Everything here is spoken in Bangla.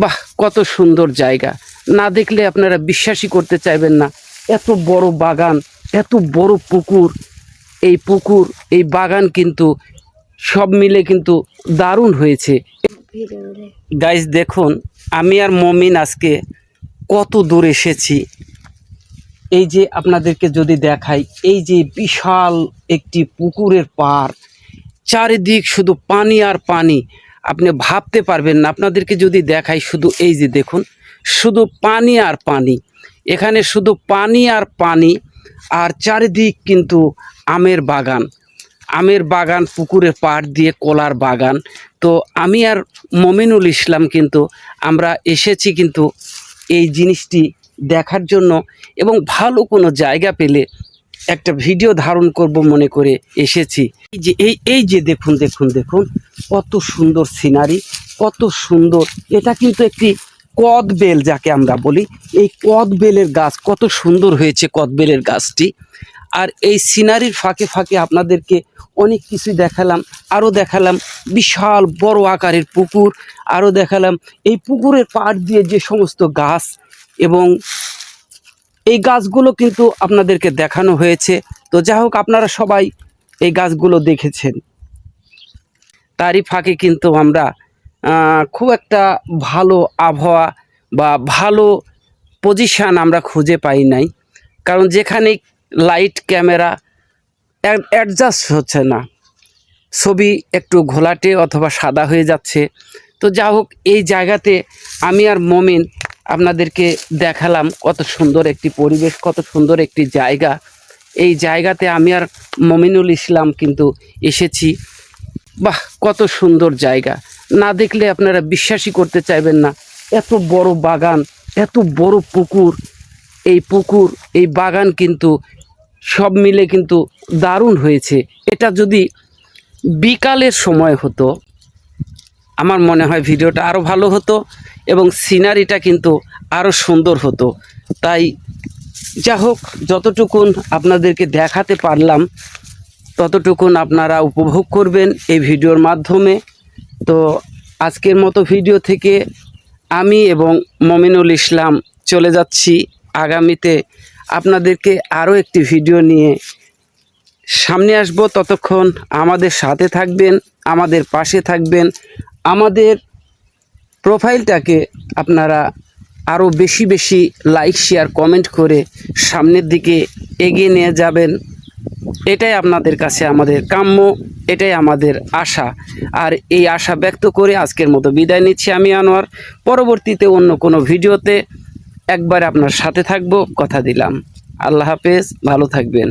বাহ, কত সুন্দর জায়গা। না দেখলে আপনারা বিশ্বাসই করতে চাইবেন না। এত বড় বাগান, এত বড় পুকুর। এই পুকুর, এই বাগান কিন্তু সব মিলে কিন্তু দারুণ হয়েছে। গাইজ দেখুন, আমি আর মমিন আজকে কত দূর এসেছি। এই যে আপনাদেরকে যদি দেখাই, এই যে বিশাল একটি পুকুরের পার চারিদিক শুধু পানি আর পানি। আপনি ভাবতে পারবেন না। আপনাদেরকে যদি দেখাই শুধু এই যে দেখুন, শুধু পানি আর পানি। এখানে শুধু পানি আর পানি আর চারিদিক কিন্তু আমের বাগান। আমের বাগান, পুকুরের পাড় দিয়ে কলার বাগান। তো আমি আর মমিনুল ইসলাম কিন্তু আমরা এসেছি কিন্তু এই জিনিসটি দেখার জন্য এবং ভালো কোনো জায়গা পেলে একটা ভিডিও ধারণ করব মনে করে এসেছি। এই যে, এই এই যে দেখুন দেখুন দেখুন, কত সুন্দর সিনারি কত সুন্দর। এটা কিন্তু একটি কদবেল যাকে আমরা বলি। এই কদবেলের গাছ, কত সুন্দর হয়েছে কদবেলের গাছটি। আর এই সিনারির ফাঁকে ফাঁকে আপনাদেরকে অনেক কিছুই দেখালাম। আরও দেখালাম বিশাল বড় আকারের পুকুর। আরও দেখালাম এই পুকুরের পাড় দিয়ে যে সমস্ত গাছ এবং এই গাছগুলো কিন্তু আপনাদেরকে দেখানো হয়েছে। তো যাই হোক, আপনারা সবাই এই গাছগুলো দেখেছেন। তারই ফাঁকে কিন্তু আমরা খুব একটা ভালো আবহাওয়া বা ভালো পজিশান আমরা খুঁজে পাই নাই। কারণ যেখানে লাইট ক্যামেরা অ্যাডজাস্ট হচ্ছে না। ছবি একটু ঘোলাটে অথবা সাদা হয়ে যাচ্ছে। তো যা হোক, এই জায়গাতে আমি আর মমিন আপনাদেরকে দেখালাম কত সুন্দর একটি পরিবেশ, কত সুন্দর একটি জায়গা। এই জায়গাতে আমি আর মমিনুল ইসলাম কিন্তু এসেছি। বাহ, কত সুন্দর জায়গা। না দেখলে আপনারা বিশ্বাসই করতে চাইবেন না। এত বড় বাগান, এত বড় পুকুর। এই পুকুর, এই বাগান কিন্তু সব মিলে কিন্তু দারুণ হয়েছে। এটা যদি বিকালের সময় হতো, আমার মনে হয় ভিডিওটা আরও ভালো হতো। এবং সিনারিটা কিন্তু আরও সুন্দর হতো। তাই যা হোক যতটুকুন আপনাদেরকে দেখাতে পারলাম, ততটুকুন আপনারা উপভোগ করবেন এই ভিডিওর মাধ্যমে। তো আজকের মতো ভিডিও থেকে আমি এবং মমিনুল ইসলাম চলে যাচ্ছি। আগামীতে আপনাদেরকে আরও একটি ভিডিও নিয়ে সামনে আসব। ততক্ষণ আমাদের সাথে থাকবেন, আমাদের পাশে থাকবেন, আমাদের প্রোফাইলটাকে আপনারা আরও বেশি বেশি লাইক, শেয়ার, কমেন্ট করে সামনের দিকে এগিয়ে নিয়ে যাবেন। এটাই আপনাদের কাছে আমাদের কাম্য, এটাই আমাদের আশা। আর এই আশা ব্যক্ত করে আজকের মতো বিদায় নিচ্ছি আমি, আনোয়ার। পরবর্তীতে অন্য কোনো ভিডিওতে একবার আপনার সাথে থাকব, কথা দিলাম। আল্লাহ হাফেজ, ভালো থাকবেন।